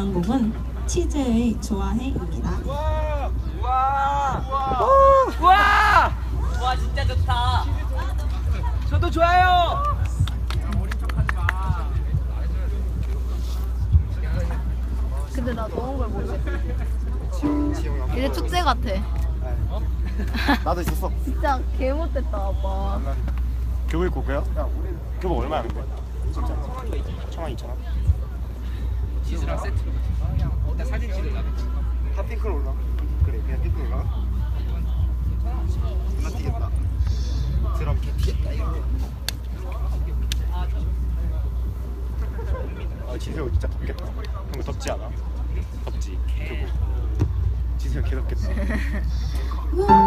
이번 곡은 치즈의 좋아해입니다. 와! 와! 와 진짜 좋다. 저도 좋아요. 근데 나 더운 걸 모르겠어. 이제 축제 같아. 나도 있었어. 진짜 개 못됐다 아빠. 교복 입고 올까요? 교복 얼마야? 진짜? 천원 이천 원? 치즈랑 세트로. 일단 사진 찍을라. 핫핑크로 올라. 그래 그냥 핑크로 올라. 나 뛰겠다. 드럼 개 뛰겠다 이거. 아 지세호 진짜 덥겠다. 형 덥지 않아? 덥지. 교복. 지세호 개 덥겠다.